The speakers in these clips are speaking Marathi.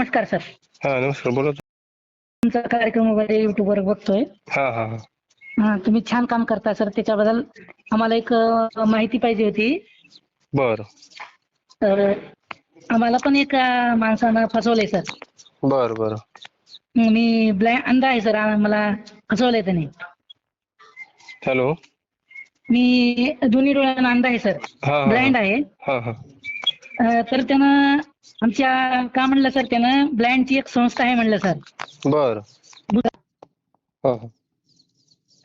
नमस्कार सर. हा नमस्कार. बोला तुमचा कार्यक्रम वगैरे युट्यूबवर बघतोय. हा हा हा. हा तुम्ही छान काम करता सर. त्याच्याबद्दल आम्हाला एक अ, माहिती पाहिजे होती. बर. तर आम्हाला पण एक अ, माणसानं फसवलंय सर. बर बर. मी ब्लाइंड अंध आहे सर. आ- मला फसवलंय त्याने. हॅलो. मी दोन्ही डोळ्यांना अंध आहे सर. हा हा. ब्लाइंड आहे. हा हा. अ, तर त्यानं आमच्या का म्हणलं सर त्यानं? ब्लाइंडची एक संस्था आहे म्हणलं सर बर. हा हा.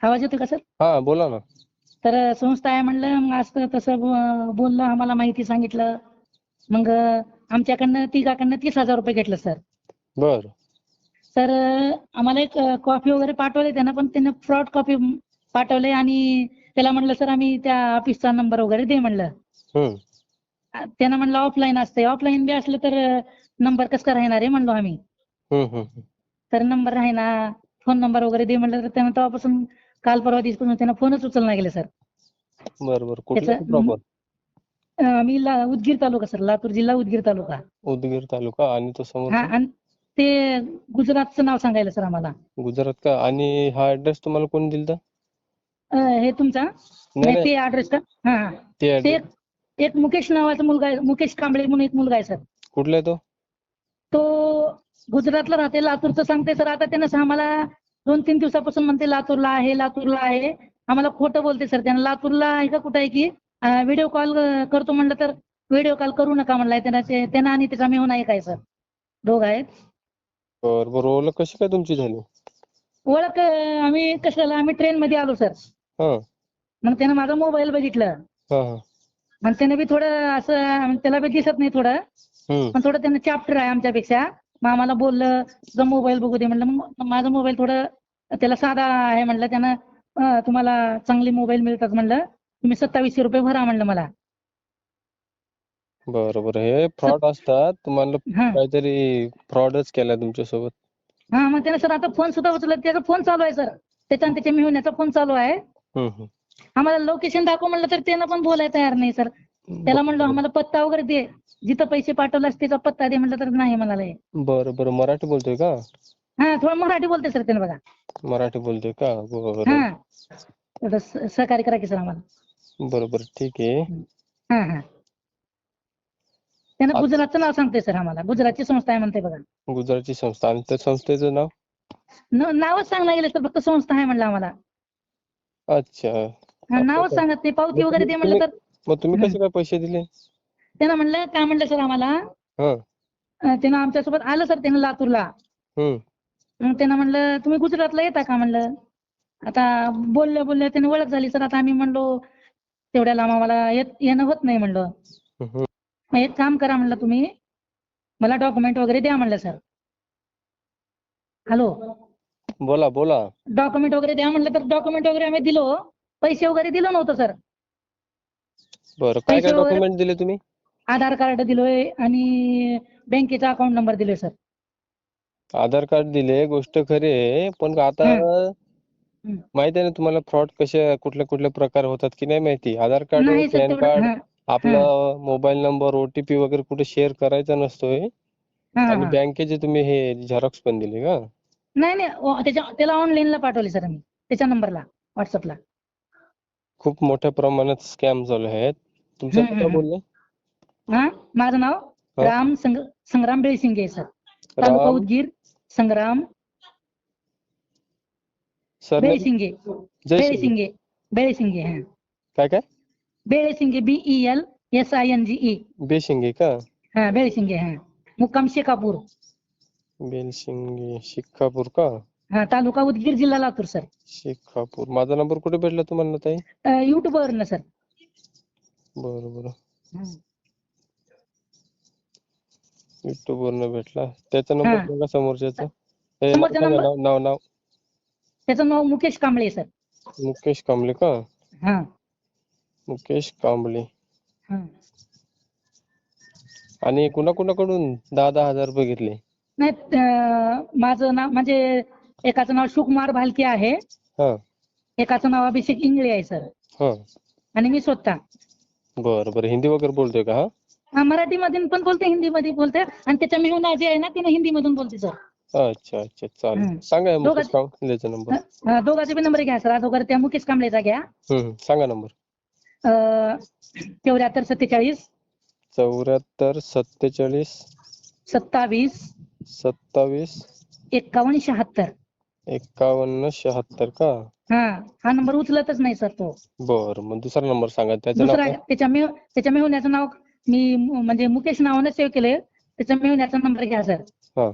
आवाज येतो का सर हा बोला ना. तर संस्था आहे म्हणलं मग असं तसं ब- बोललं आम्हाला माहिती सांगितलं. मग आमच्याकडनं तिघाकडनं तीस हजार रुपये घेतलं सर बर. तर आम्हाला एक कॉफी वगैरे पाठवले त्यानं पण त्यानं फ्रॉड कॉफी पाठवले आणि त्याला म्हणलं सर आम्ही त्या ऑफिसचा नंबर वगैरे दे म्हणलं. हम्म. त्यानं म्हणलं ऑफलाईन असते ऑफलाईन बी असलं तर नंबर कसं राहणार आहे म्हणलो आम्ही. तर नंबर राहिना फोन नंबर वगैरे दे म्हणलं तर त्यानं तेव्हापासून काल परवा दिवसापासून त्यानं फोनच उचलला गेले सर बर बर. कुठलं? त्याचं- प्रॉपर अं, मी ला उदगीर तालुका सर लातूर जिल्हा उदगीर तालुका. उदगीर तालुका आणि तो हा समोर आणि ते गुजरातचं नाव सांगायला सर आम्हाला. गुजरात का? आणि हा ऍड्रेस तुम्हाला कोणी दिलता? अं, हे तुमचा? ते ऍड्रेस का? हा. ते एक मुकेश नावाचा मुलगा आहे मुकेश कांबळे म्हणून एक मुलगा आहे सर. कुठला आहे तो? तो गुजरातला राहते लातूरचं सांगते सर. आता त्यानं आम्हाला दोन तीन दिवसापासून म्हणते लातूरला आहे लातूरला आहे. आम्हाला खोटं बोलते सर. त्यानं लातूरला आहे का कुठं आहे की व्हिडिओ कॉल करतो म्हणलं तर व्हिडिओ कॉल करू नका म्हणलाय. त्यानं ते- त्यानं आणि त्याचा मेहून आहे काय सर? दोघं आहेत. बर बर. ओळख कशी काय तुमची झाली? ओळख अं, आम्ही कशाला आम्ही ट्रेन मध्ये आलो सर. हा. मग त्यानं माझा मोबाईल बघितलं. हा हा. मग त्याने बी थोडं असं त्याला बी दिसत नाही थोडं. पण थोडं त्यानं चॅप्टर आहे आमच्यापेक्षा. मग आम्हाला बोललं तुझा मोबाईल बघू दे. म्हणलं मग माझा मोबाईल थोडं त्याला साधा आहे. म्हणलं त्यानं तुम्हाला चांगले मोबाईल मिळतात. म्हणलं तुम्ही सत्तावीसशे रुपये भरा. म्हणलं मला. बर बर हे फ्रॉड असतात. तुम्हाला काहीतरी फ्रॉडच केलाय तुमच्यासोबत. हा मग त्यानं सर आता फोन सुद्धा उचलला. त्याचा फोन चालू आहे सर. त्याच्या आणि त्याच्या मिळवण्याचा फोन चालू आहे. आम्हाला लोकेशन दाखव म्हणलं तर त्यानं पण बोलायला तयार नाही सर त्याला म्हणलं आम्हाला पत्ता वगैरे दे. जिथं पैसे पाठवलास त्याचा पत्ता दे. म्हणलं तर नाही म्हणाला. हे. बरं बरं. मराठी बोलतोय का? हा थोडं मराठी बोलते सर त्यानं बघा. मराठी बोलतोय का? बरं. हा. थोडं स- सहकार्य करा की सर आम्हाला. बरं बरं. ठीक आहे. हा हा. त्यानं गुजरातचं नाव सांगते सर आम्हाला. गुजरातची संस्था आहे म्हणते बघा. गुजरातची संस्था. आणि त्या संस्थेचं नाव? न- नावच सांगला गेलं तर फक्त संस्था आहे म्हणलं आम्हाला. अच्छा. हा, नावच? सांगत नाही पावती वगैरे दे म्हणलं तर. मग तुम्ही. कसे काय पैसे दिले? त्यानं म्हणलं काय म्हणलं सर आम्हाला? हा. अं, त्यानं आमच्यासोबत आलं सर त्यानं लातूरला. हम्म. मग त्यानं म्हणलं तुम्ही गुजरातला येता का म्हणलं? आता बोलल्या बोलल्या त्याने ओळख झाली सर आता आम्ही म्हणलो तेवढ्या लांब आम्हाला येत येणं होत नाही म्हणलं. हम्म. मग एक काम करा म्हणलं तुम्ही मला डॉक्युमेंट वगैरे द्या म्हणलं सर. हॅलो. बोला बोला. डॉक्युमेंट वगैरे द्या म्हणलं तर डॉक्युमेंट वगैरे आम्ही दिलो. पैसे वगैरे दिलो नव्हतं सर. बरं काय काय पैसे वगैरे- डॉक्युमेंट दिले तुम्ही? आधार कार्ड दिलोय आणि बँकेचा अकाउंट नंबर दिलोय सर. आधार कार्ड दिले गोष्ट खरी आहे पण आता हम्म. माहिती आहे ना तुम्हाला फ्रॉड कसे कुठल्या कुठल्या प्रकार होतात की नाही माहिती? आधार कार्ड नाही सर पॅन तेवढं कार्ड हा. आपला मोबाईल नंबर ओटीपी वगैरे कुठे शेअर करायचा नसतोय. हा आणि हा. बँकेचे तुम्ही हे झेरॉक्स पण दिले का? नाही नाही ओ, त्याच्या त्याला ऑनलाईनला पाठवले सर मी. त्याच्या नंबरला व्हॉट्सअपला खूप मोठ्या प्रमाणात स्कॅम चालू आहेत. तुमचं हम्म, नाव काय हम्म. बोलले हा? माझं नाव? हा. राम संग संग्राम बेळसिंगे आहे सर. तालुका राम उदगीर संग्राम सर बेळसिंगे जय श्री बेळसिंगे बेळसिंगे हा. काय काय? Belsinge B E L S I N G E Beshinge का? हा बेळसिंगे हा. मुक्काम शेकापूर. बेलशिंगे शिक्कापूर का? हा तालुका उदगीर जिल्हा लातूर सर. शिक्कापूर माझा नंबर कुठे भेटला तुम्हाला ताई? युट्यूब वरनं सर. बरं बरं. युट्यूब वरनं भेटला. त्याचा नंबर हा. सांगा समोरच्याचा. हे समोरचा सांगा नंबर? नाव नाव नाव. त्याचं नाव मुकेश कांबळे सर. मुकेश कांबळे का? हा. मुकेश कांबळे. हा. आणि कुणाकुणाकडून दहा दहा हजार रुपये घेतले? नाही अं, माझं नाव म्हणजे एकाचं नाव सुकुमार भालके आहे. हा. एकाचं नाव अभिषेक इंगळे आहे सर. हा. आणि मी स्वतः. बरं बरं. हिंदी वगैरे बोलतोय का हा? हा, मराठीमधून पण बोलते हिंदीमध्ये बोलते. आणि त्याच्या मेहुणा जे आहे ना तिने हिंदीमधून बोलते सर. अच्छा अच्छा. चालेल. सांगा या मुकेश कांबळेचा नंबर. हा, दोघांचे पण नंबर घ्या सर. अगोदर त्या मुकेश कांबळेचा घ्या. हम्म हम्म. सांगा नंबर. चौऱ्याहत्तर सत्तेचाळीस. चौऱ्याहत्तर सत्तेचाळीस. सत्तावीस. सत्तावीस. एक्कावन्न शहात्तर. एकावन्न शहात्तर का? हा हा नंबर उचलतच नाही सर तो. बर मग दुसरा नंबर सांगा. त्याचं नाव दुसरा काय? त्याच्या मेह त्याच्या मेहुण्याचं नाव मी मु- म्हणजे मुकेश नावानं सेव्ह केलंय. त्याच्या मेहुण्याचा नंबर घ्या सर. हा.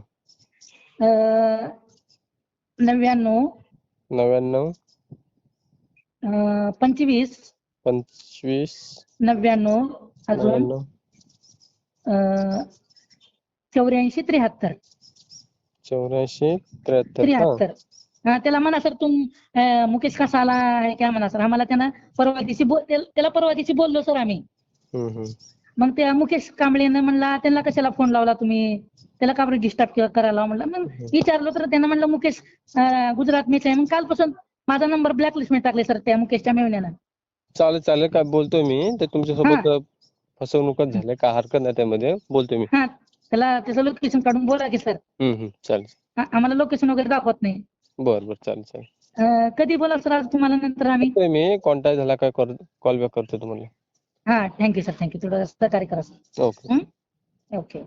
अं, नव्याण्णव. नव्याण्णव. अं, पंचवीस. पंचवीस. नव्याण्णव. अजून? नव्याण्णव. अं, चौऱ्याऐंशी त्र्याहत्तर. चौऱ्याऐंशी त्र्याहत्तर का? त्र्याहत्तर. हा त्याला म्हणा सर तुम अं, मुकेश कसा आला आहे काय म्हणा सर? आम्हाला त्यानं परवा दिवशी बोल त्याला त्याला परवा दिवशी बोललो सर आम्ही. हम्म हम्म. मग त्या मुकेश कांबळेनं म्हणला त्यांना कशाला फोन लावला तुम्ही? त्याला का बरं डिस्टर्ब करायला म्हणलं मग विचारलं तर त्यानं म्हणलं मुकेश अं, गुजरात मेच आहे. मग कालपासून माझा नंबर ब्लॅकलिस्टमध्ये टाकले सर त्या मुकेशच्या मेहण्यानं चालेल चालेल. काय बोलतोय मी? ते तुमच्यासोबत फसवणूकच झाल्या काय हरकत नाही त्यामध्ये. बोलतोय मी. हा. त्याला त्याचं लोकेशन काढून बोला की सर चालेल. आम्हाला लोकेशन वगैरे दाखवत नाही. बर बर चालेल चालेल. अं, कधी बोला सर आज तुम्हाला नंतर आम्ही? करतोय मी कॉन्टॅक्ट झाला काय कॉल बॅक करतो तुम्हाला. हा थँक्यू सर थँक्यू थोडं सहकार्य करा सर ओके ओके